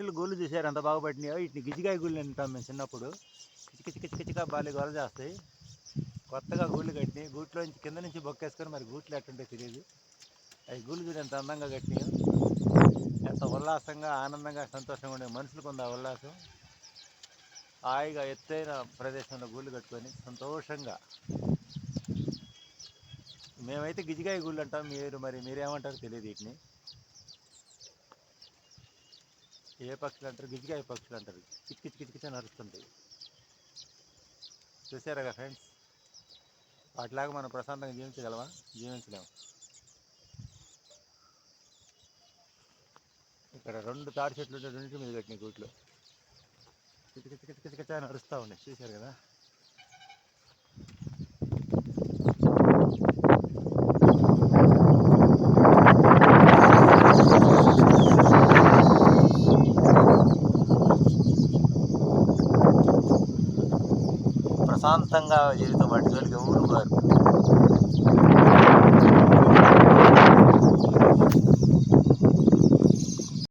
పక్షులు గోళ్ళు చూసారు ఎంత బాగా పట్టినాయో. వీటిని గిజిగాయ గుళ్ళు అంటాం మేము చిన్నప్పుడు. కిచక కిచక బాలి గొల చేస్తాయి. కొత్తగా గూళ్ళు కట్టినాయి. గూట్లో నుంచి కింద నుంచి బొక్కేసుకొని మరి గూట్లు ఎట్టుంటే తెలియదు. అవి గూళ్ళు చూడు ఎంత అందంగా కట్టినాయో. ఎంత ఉల్లాసంగా ఆనందంగా సంతోషంగా ఉండే మనుషులకు ఉంది ఆ ఉల్లాసం. హాయిగా ఎత్తైన ప్రదేశంలో గూళ్ళు కట్టుకొని సంతోషంగా. మేమైతే గిజిగాయ గూళ్ళు అంటాం. మీరు మరి మీరేమంటారో తెలియదు వీటిని. ఏ పక్షులు అంటారు? గిజికాయ పక్షులు అంటారు. కిచ్ కిచ్ కిచ్ కిచ్ అని చూసారా ఫ్రెండ్స్? వాటిలాగా మనం ప్రశాంతంగా జీవించగలమా? జీవించలేము. ఇక్కడ రెండు తాడి చెట్లు ఉంటే రెండింటి మీద కట్టినాయి గూట్లు. కిచ కిచ కిచ కిచ అని అరుస్తూ ఉన్నాయి. చూశారు కదా? ప్రశాంతంగా జీవితం వాటి జోలికి ఎవరు పోరు